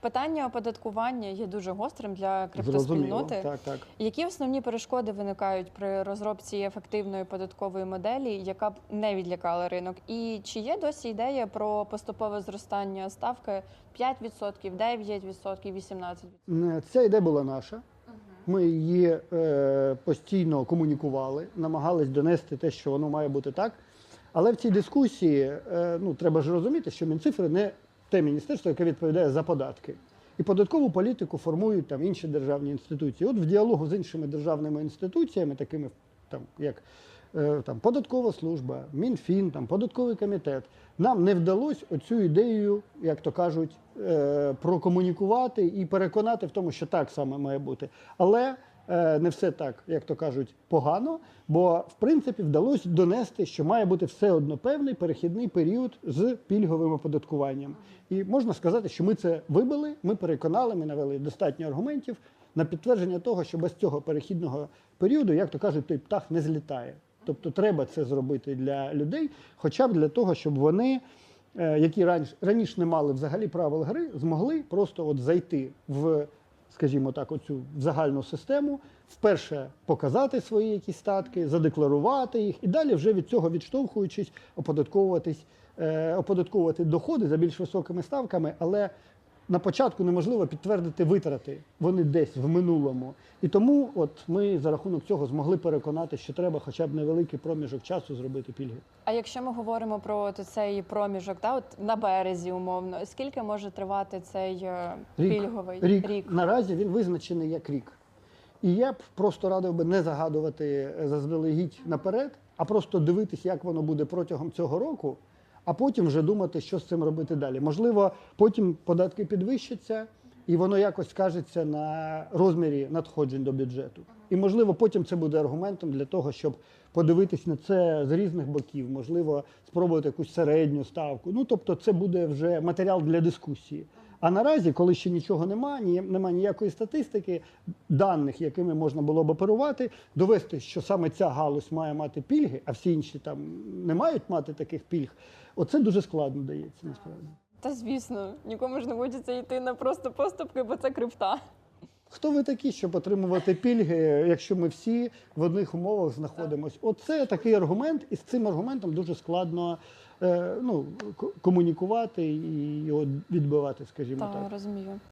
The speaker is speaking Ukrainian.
Питання оподаткування є дуже гострим для криптоспільноти. Так, так. Які основні перешкоди виникають при розробці ефективної податкової моделі, яка б не відлякала ринок? І чи є досі ідея про поступове зростання ставки 5%, 9%, 18%? Е, Ця ідея була наша. Ми її е, постійно комунікували, намагались донести те, що воно має бути так. Але в цій дискусії е, ну, треба ж розуміти, що Мінцифри не те міністерство, яке відповідає за податки. І податкову політику формують там інші державні інституції. От в діалогу з іншими державними інституціями, такими там, як е, там, податкова служба, Мінфін, там, податковий комітет, нам не вдалося оцю ідею, як то кажуть, е, прокомунікувати і переконати в тому, що так саме має бути. Але не все так, як то кажуть, погано, бо в принципі вдалося донести, що має бути все одно певний перехідний період з пільговим оподаткуванням. І можна сказати, що ми це вибили, ми переконали, ми навели достатньо аргументів на підтвердження того, що без цього перехідного періоду, як то кажуть, той птах не злітає. Тобто треба це зробити для людей, хоча б для того, щоб вони, е, які раніше, раніше не мали взагалі правил гри, змогли просто от зайти в, скажімо так, оцю загальну систему, вперше показати свої якісь статки, задекларувати їх, і далі вже від цього відштовхуючись, оподатковуватись, е, оподатковувати доходи за більш високими ставками, але на початку неможливо підтвердити витрати. Вони десь в минулому. І тому от ми за рахунок цього змогли переконати, що треба хоча б невеликий проміжок часу зробити пільги. А якщо ми говоримо про от цей проміжок, да, от на березі умовно, скільки може тривати цей е, пільговий рік. Наразі він визначений як рік. І я б просто радив би не загадувати е, заздалегідь наперед, а просто дивитись, як воно буде протягом цього року, а потім вже думати, що з цим робити далі. Можливо, потім податки підвищаться, і воно якось скажеться на розмірі надходжень до бюджету. І можливо, потім це буде аргументом для того, щоб подивитись на це з різних боків, можливо, спробувати якусь середню ставку. Ну тобто, це буде вже матеріал для дискусії. А наразі, коли ще нічого немає, ні, немає ніякої статистики, даних, якими можна було б оперувати, довести, що саме ця галузь має мати пільги, а всі інші там не мають мати таких пільг. Оце дуже складно дається насправді. Та звісно, нікому ж не хочеться йти на просто поступки, бо це крипта. Хто ви такі, щоб отримувати пільги, якщо ми всі в одних умовах знаходимося? Оце такий аргумент, і з цим аргументом дуже складно е, ну, комунікувати і його відбивати, скажімо так. Так, розумію.